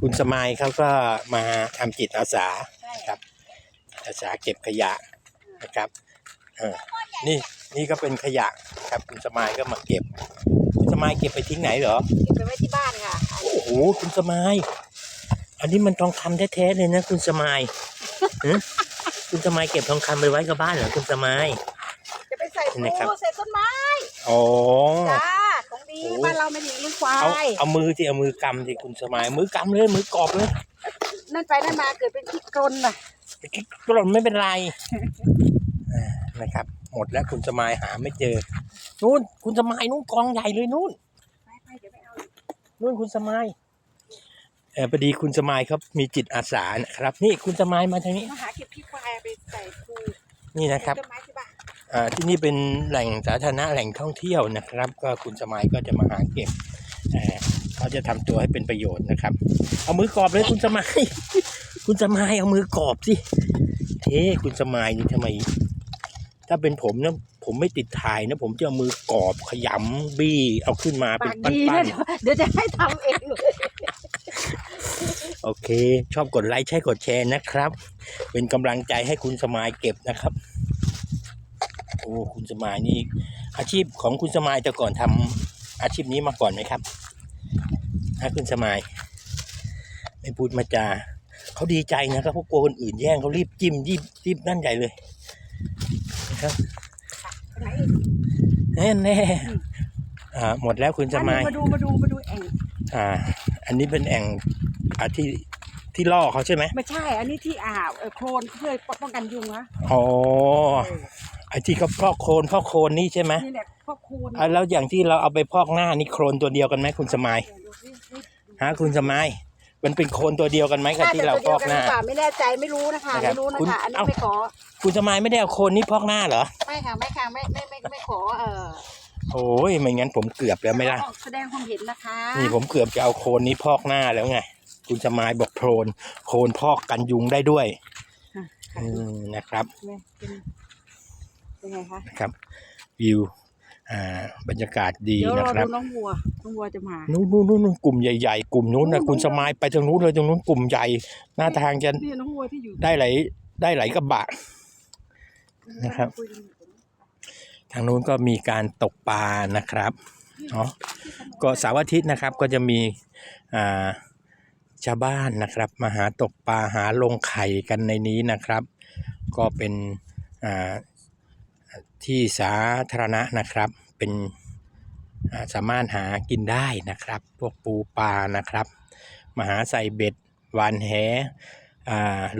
คุณสมัยเขาก็มาทำจิตอาสาใช่ครับอาสาเก็บขยะนะครับเออนี่นี่ก็เป็นขยะครับคุณสมัยก็มาเก็บ คุณสมัยเก็บไปทิ้งไหนเหรอเก็บไปไว้ที่บ้านค่ะโอ้โหคุณสมัยอันนี้มันทองคำแท้ๆเลยนะคุณสมัยฮะคุณสมัยเก็บทองคำไปไว้กับบ้านเหรอคุณสมัยจะไปใส่นี่ครับปูใส่ต้นไม้อ๋อ จ้าของดีโอ้บ้านเราไม่ดีเลี้ยงควาเอาย เอามือที่เอามือกำที่คุณสมัยมือกำเลยมือกรอบเลยนั่นไปนั่นมาเกิดเป็นขี้กรนน่ะกรนไม่เป็นไรอ่านะครับ หมดแล้วคุณสมัยหาไม่เจอนู่นคุณสมัยนู่นกองใหญ่เลยนู่น ไปไปเดี๋ยวไม่เอานู่นคุณสมัยเออพอดีคุณสมัยเขามีจิตอาสานะครับ นี่คุณสมัยมาทางนี้ มาหาเก็บขี้ควายเอาไปใส่ปูนี่นะครับ ต้นไม้ที่บ้านอ่า ที่นี่เป็นแหล่งสาธารณะแหล่งท่องเที่ยวนะครับ ก็คุณสมัยก็จะมาหาเก็บเอ่อเขาจะทำตัวให้เป็นประโยชน์นะครับ เอามือกรอบเลยคุณสมัย คุณสมัยเอามือกรอบสิเฮ้คุณสมัยนี่ทำไม ถ้าเป็นผมนะผมไม่ติดถ่ายนะ ผมจะเอามือกรอบขยำบี้เอาขึ้นมาเป็ปานกปั้ดีนนะเดี๋ยวเดี๋ยวจะให้ทำเองเลยๆโอเค ชอบกดไลค์ใช่กดแชร์นะครับ เป็นกำลังใจให้คุณสมัยเก็บนะครับ โอ้คุณสมัยนี่อาชีพของคุณสมัยแต่ก่อนทำอาชีพนี้มาก่อนไหมครับฮะคุณสมัย ไม่พูดมาจาเขาดีใจนะครับเขากลัวคนอื่นแย่งเขารีบจิ้มรีบรีบนั่นใหญ่เลยนะครับไหนอีกแน่แน่อ่าหมดแล้วคุณสมัยมาดูมาดูมาดูแอ่งอ่า อันนี้เป็นแอ่งอ่าที่ที่ล่อเขาใช่ไหมไม่ใช่ อันนี้ที่อ่าวเอ่อโคลนเพื่อป้องกันยุงนะอ๋อ ไอ้ที่เขาพอกโคลนพอกโคลนนี่ใช่ไหมนี่แหละพวกโคลนอ่าแล้วอย่างที่เราเอาไปพอกหน้านี่โคลนตัวเดียวกันไหมคุณสมัยดูสินี่ฮะคุณสมัย มันเป็นโคลนตัวเดียวกันไหมกับที่เราพอกหน้าจะตัวเดียวกัรือเปล่าไม่แน่ใจไม่รู้นะคะนะครับไม่รู้นะคุณคะอันนี้เอ้า ไม่ขอคุณสมัยไม่ได้เอาโคลนนี่พอกหน้าเหรอไม่ค่ะไม่ค่ะไม่ไม่ไม่ไม่ขอเออโอ้ยไม่งั้นผมเกือบแล้วไหม่ล่ะแสดงความเห็นนะคะนี่ผมเกือบจะเอาโคลนนี้พอกหน้าแล้วไง คุณสมัยบอกโคลนโคลนพอกกันยุงได้ด้วยค่ะอืมนะครับเนี่ยเป็น เป็นไงคะนะครับ วิวอ่าบรรยากาศดีเดี๋ยวนะรอครับดูน้องวัวน้องวัวจะมานู้นนู้นนู้นนู้นกลุ่มใหญ่ๆ กลุ่มนู้นนะนู้นคุณสมัยไปตรงนู้นเลยตรงนู้นกลุ่มใหญ่หน้าทางจะนี่น้องวัวที่อยู่ได้ไหลายได้ไหลายกระบะนะครับคุยกันอยู่ทางนู้นก็มีการตกปลานะครับเนาะก็เสาร์อาทิตย์นะครับก็จะมีอ่าชาวบ้านนะครับ มาหาตกปลาหาลงไข่กันในนี้นะครับ ก็เป็นอ่า ที่สาธารณะนะครับ เป็นสามารถหากินได้นะครับ พวกปูปลานะครับ มหาใส่เบ็ดหวานแห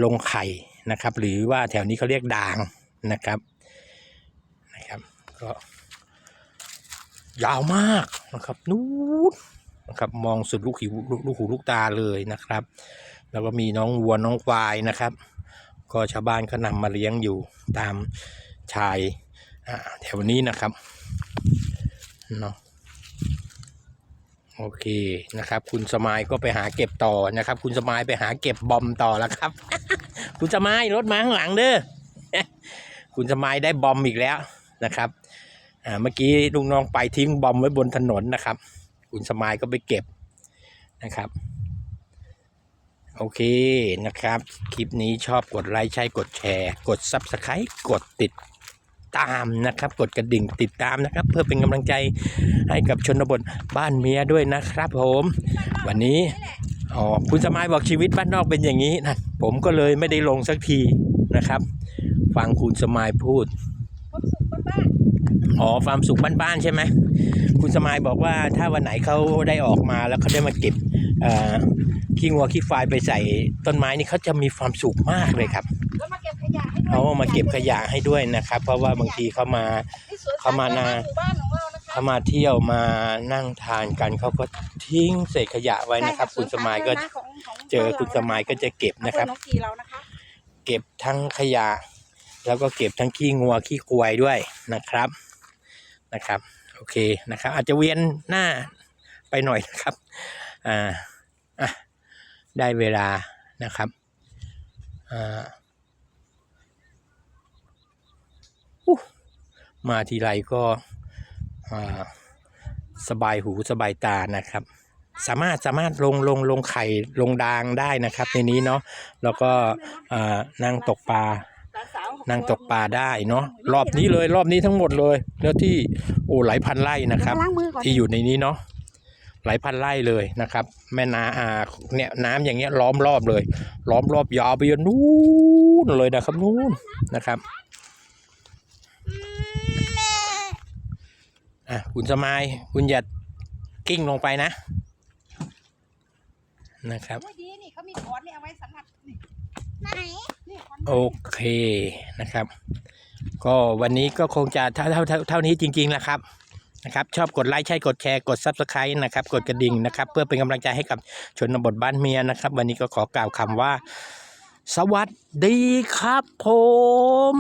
ลงไข่นะครับ หรือว่าแถวนี้เขาเรียกด่างนะครับนะครับก็ยาวมากนะครับนู้นนะครับมองสุดลูกหูลูกหูลูกตาเลยนะครับ แล้วก็มีน้องวัวน้องควายนะครับ ก็ชาวบ้านก็นำมาเลี้ยงอยู่ตามชาย แถวนี้นะครับเนาะโอเคนะครับ คุณสมายก็ไปหาเก็บต่อนะครับ คุณสมายไปหาเก็บบอมต่อแล้วครับ คุณสมายรถมาข้างหลังเด้อคุณสมายได้บอมอีกแล้วนะครับอ่าเมื่อกี้ลุงน้องไปทิ้งบอมไว้บนถนนนะครับ คุณสมายก็ไปเก็บนะครับโอเคนะครับ คลิปนี้ชอบกดไลค์ใช่กดแชร์ กด Subscribe กดติด ตามนะครับ กดกระดิ่งติดตามนะครับ เพื่อเป็นกำลังใจให้กับชนบทบ้านเมียด้วยนะครับผม วันนี้อ๋อคุณสมายบอกชีวิตบ้านนอกเป็นอย่างนี้นะผมก็เลยไม่ได้ลงสักทีนะครับ ฟังคุณสมายพูดความสุขบ้านอ๋อความสุขบ้านๆใช่ไหมคุณสมายบอกว่าถ้าวันไหนเขาได้ออกมาแล้วเขาได้มาเก็บขี้งัวขี้ควายไปใส่ต้นไม้นี่เขาจะมีความสุขมากเลยครับ เก็บขยะให้ด้วยเขามาเก็บขยะให้ด้วยนะครับ เพราะว่าบางทีเขามาที่สวนเข้ามานาหมู่บ้านของเรานะคะเขามาเที่ยวมานั่งทานกันเขาก็ทิ้งเศษขยะไว้นะครับใช่คุณสมายก็สวนสธรณะของของเจอคุณสมายก็จะเก็บนะครับอำเภอหองกี่เรานะคะเก็บทั้งขยะ แล้วก็เก็บทั้งขี้งัวขี้ควายด้วยนะครับนะครับ โอเคนะครับ อาจจะเวียนหน้าไปหน่อยนะครับอ่าอะได้เวลานะครับอ่า มาทีไรก็อ่าสบายหูสบายตานะครับ สามารถสามารถลงลงลงไข่ลงดางได้นะครับ ในนี้เนาะแล้วก็อ่านั่งตกปลาหลานสาวนั่งตกปลาได้เนาะรอบนี้เลยรอบนี้ทั้งหมดเลยเนื้อที่โอ้หลายพันไร่นะครับล้างมือก่อนที่อยู่ในนี้เนาะหลายพันไร่เลยนะครับ แม่นาอ่าเนี่ยน้ำอย่างเงี้ยล้อมรอบเลย ล้อมรอบยาวไปจนนู้นเลยนะครับนู้นนะครับ อะคุณสมายคุณอย่ากิ้งลงไปนะ นะครับโอ้ยดีนี่เขามีขอนนี่เอาไว้สำหรับนี่ไหนนี่ขอนโอเคนะครับ ก็วันนี้ก็คงจะเท่าเท่าเท่าเท่านี้จริงๆแหละครับนะครับ ชอบกดไลค์ใช่กดแชร์กด Subscribe นะครับ กดกระดิ่งนะครับ เพื่อเป็นกำลังใจให้กับชนบทบ้านเมียนะครับ วันนี้ก็ขอกล่าวคำว่า สวัสดีครับผม